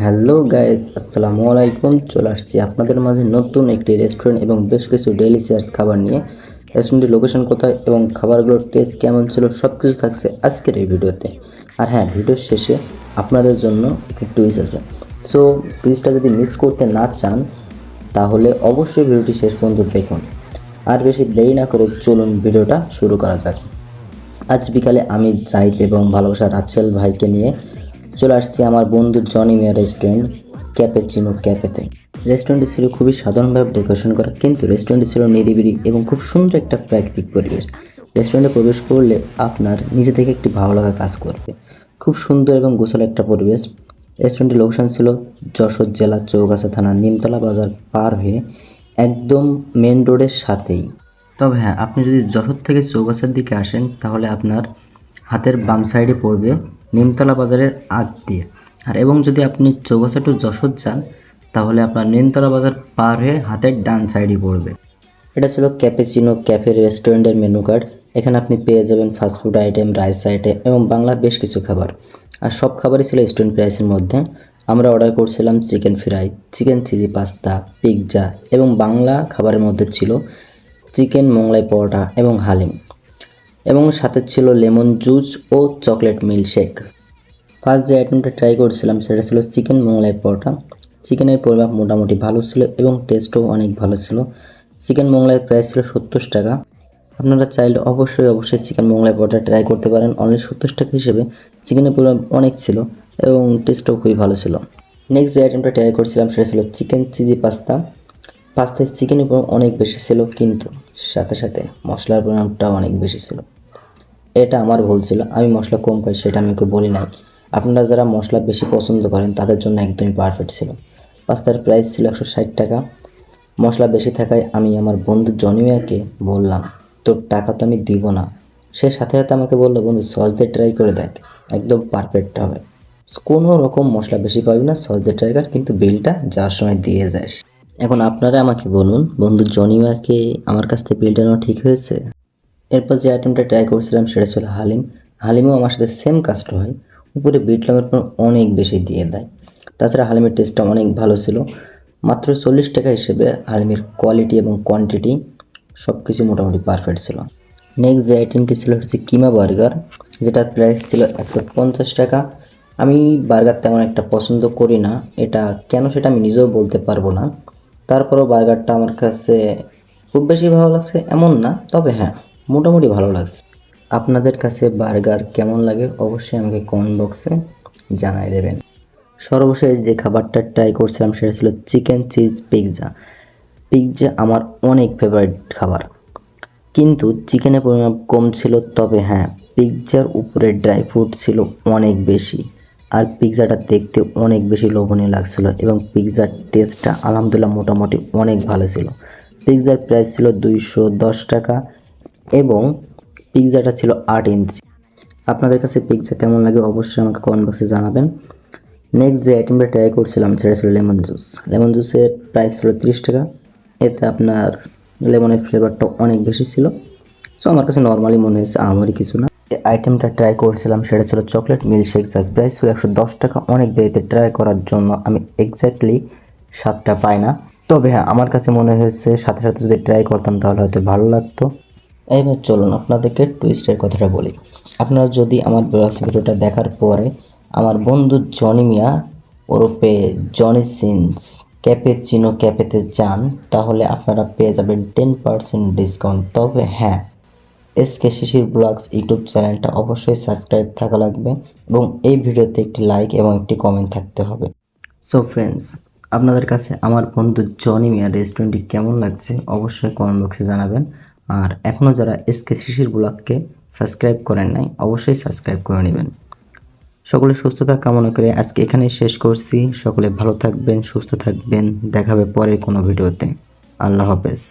Hello guys আসসালামু আলাইকুম চলে আসছি আপনাদের মাঝে নতুন একটি রেস্টুরেন্ট এবং বেশ কিছু ডেলিশিয়াস খাবার নিয়ে। রেস্টুরেন্টের লোকেশন কোথায় এবং খাবারগুলোর টেস্ট কেমন ছিল সব কিছু থাকছে আজকের এই ভিডিওতে। আর হ্যাঁ ভিডিওর শেষে আপনাদের জন্য একটি টুইস আছে। সো টুইসটা যদি মিস করতে না চান, তাহলে অবশ্যই ভিডিওটি শেষ পর্যন্ত দেখুন। আর বেশি দেরি না করে চলুন ভিডিওটা শুরু করা যাক। আজ বিকালে আমি জাহিদ এবং ভালোবাসা রাচেল ভাইকে নিয়ে চলে আসছি আমার বন্ধু জনি মিয়া রেস্টুরেন্ট ক্যাপেচিনো ক্যাফেতে রেস্টুরেন্টটি ছিল খুবই সাধারণভাবে ডেকোরেশন করা, কিন্তু রেস্টুরেন্টটি ছিল নিরিবিলি এবং খুব সুন্দর একটা প্রাকৃতিক পরিবেশ। রেস্টুরেন্টে প্রবেশ করলে আপনার নিজে থেকে একটি ভালো লাগা কাজ করবে। খুব সুন্দর এবং গোছালো একটা পরিবেশ। রেস্টুরেন্টের লোকেশন ছিল যশোর জেলা চৌগাছা থানা নিমতলা বাজার পার হয়ে একদম মেন রোডের সাথেই। তবে হ্যাঁ আপনি যদি যশোর থেকে চৌগাছার দিকে আসেন, তাহলে আপনার হাতের বাম সাইডে পড়বে নিমতলা বাজারের আগ দিয়ে। আর এবং যদি আপনি চৌগাছা টু যশোর যান, তাহলে আপনার নিমতলা বাজার পার হয়ে হাতের ডান সাইডে পড়বে। এটা ছিল ক্যাপেচিনো ক্যাফে রেস্টুরেন্টের মেনু কার্ড এখানে আপনি পেয়ে যাবেন ফাস্টফুড আইটেম রাইস আইটেম এবং বাংলা বেশ কিছু খাবার। আর সব খাবারই ছিল স্টুডেন্ট প্রাইসের মধ্যে। আমরা অর্ডার করছিলাম chicken fry chicken cheesy pasta pizza এবং বাংলা খাবারের মধ্যে ছিল চিকেন মোংলাই পরোটা এবং হালিম। এবং সাথে ছিল লেমন জুস ও চকলেট মিল্কশেক। ফার্স্ট যে আইটেমটা ট্রাই করছিলাম সেটা ছিল চিকেন মোংলাই পরোটা। চিকেনের পরিমাপ মোটামুটি ভালো ছিল এবং টেস্টও অনেক ভালো ছিল। চিকেন মোংলাইয়ের প্রাইস ছিল সত্তর টাকা। আপনারা চাইলে অবশ্যই অবশ্যই চিকেন মোংলাই পরোটা ট্রাই করতে পারেন। অনলি সত্তর টাকা হিসেবে চিকেনের পরিমাপ অনেক ছিল এবং টেস্টও খুবই ভালো ছিল। নেক্সট যে আইটেমটা ট্রাই করছিলাম সেটা ছিল চিকেন চিজি পাস্তা। পাস্তায় চিকেনের পরিমাণ অনেক বেশি ছিল কিন্তু সাথে সাথে মশলার পরিমাণটাও অনেক বেশি ছিল। এটা আমার ভুল ছিল। আমি মশলা কম খাই, সেটা আমি ওকে বলি নাই। আপনারা যারা মশলা বেশি পছন্দ করেন, তাদের জন্য একদমই পারফেক্ট ছিল। পাস্তার প্রাইস ছিল একশো ষাট টাকা। মশলা বেশি থাকায় আমি আমার বন্ধু জনিমিয়াকে বললাম, তোর টাকা তো আমি দিব না। সে সাথে সাথে আমাকে বলল, বন্ধু সস দিয়ে ট্রাই করে দেখ, একদম পারফেক্ট হবে। কোনো রকম মশলা বেশি পাবি না সস দিয়ে ট্রাই কর, কিন্তু বিলটা যাওয়ার সময় দিয়ে যাস। এখন আপনারা আমাকে বলুন, বন্ধু জনিমাকে আমার কাছ থেকে বিলটা নেওয়া ঠিক হয়েছে? এরপর যে আইটেমটা ট্রাই করছিলাম সেটা ছিল হালিম। হালিমও আমার সাথে সেম কাজটা হয়। উপরে বিট লবণের পর অনেক বেশি দিয়ে দেয়। তাছাড়া হালিমের টেস্টটা অনেক ভালো ছিল। মাত্র চল্লিশ টাকা হিসেবে হালিমের কোয়ালিটি এবং কোয়ান্টিটি সব কিছু মোটামুটি পারফেক্ট ছিল। নেক্সট যে আইটেমটি ছিল হচ্ছে কিমা বার্গার, যেটার প্রাইস ছিল একশো পঞ্চাশ টাকা। আমি বার্গার তেমন একটা পছন্দ করি না। এটা কেন সেটা আমি নিজেও বলতে পারব না। তারপরেও বার্গারটা আমার কাছে খুব বেশি ভালো লাগছে এমন না, তবে হ্যাঁ। মোটামুটি ভালো লাগছে। আপনাদের কাছে বার্গার কেমন লাগে অবশ্যই আমাকে কমেন্ট বক্সে জানাই দেবেন। সর্বশেষ যে খাবারটা ট্রাই করছিলাম সেটা ছিল চিকেন চিজ পিৎজা পিৎজা আমার অনেক ফেভারিট খাবার। কিন্তু চিকেনের পরিমাণ কম ছিল, তবে হ্যাঁ পিৎজার উপরে ড্রাই ফ্রুট ছিল অনেক বেশি। আর পিৎজাটা দেখতে অনেক বেশি লোভনীয় লাগছিল এবং পিৎজার টেস্টটা আলহামদুলিল্লাহ মোটামুটি অনেক ভালো ছিল। পিৎজার প্রাইস ছিল দুইশো দশ টাকা এবং পিৎজাটা ছিল আট ইঞ্চি আপনাদের কাছে পিৎজা কেমন লাগে অবশ্যই আমাকে কমেন্ট বক্সে জানাবেন। নেক্সট যে আইটেমটা ট্রাই করছিলাম সেটা ছিল লেমন জুস লেমন জুসের প্রাইস ছিল তিরিশ টাকা। এতে আপনার লেমনের ফ্লেভারটা অনেক বেশি ছিল। সো আমার কাছে নর্মালি মনে হয়েছে আমারই কিছু না। আইটেমটা ট্রাই করছিলাম সেটা ছিল চকলেট মিল্কশেক যার প্রাইস ছিল একশো দশ টাকা। অনেক দেরিতে ট্রাই করার জন্য আমি এক্স্যাক্টলি স্বাদটা পাই না। তবে হ্যাঁ আমার কাছে মনে হয়েছে সাথে সাথে যদি ট্রাই করতাম তাহলে হয়তো ভালো লাগতো। এইবার চলুন আপনাদেরকে টুইস্টের কথাটা বলি। আপনারা যদি আমার ব্লগস ভিডিওটা দেখার পরে আমার বন্ধু জনি মিয়া ওরফে জনি সিন্স ক্যাপে চিনো ক্যাপেতে যান, তাহলে আপনারা পেয়ে যাবেন টেন পার্সেন্ট ডিসকাউন্ট তবে হ্যাঁ এসকে শিশির ব্লগস ইউটিউব চ্যানেলটা অবশ্যই সাবস্ক্রাইব থাকা লাগবে এবং এই ভিডিওতে একটি লাইক এবং একটি কমেন্ট থাকতে হবে। সো ফ্রেন্ডস আপনাদের কাছে আমার বন্ধু জনি মিয়া রেস্টুরেন্টটি কেমন লাগছে অবশ্যই কমেন্ট বক্সে জানাবেন। আর এখনও যারা এসকে শিশির ব্লগকে সাবস্ক্রাইব করেন নাই, অবশ্যই সাবস্ক্রাইব করে নেবেন। সকলে সুস্থতা কামনা করে আজকে এখানেই শেষ করছি। সকলে ভালো থাকবেন, সুস্থ থাকবেন। দেখাবে পরের কোনো ভিডিওতে। আল্লাহ হাফেজ।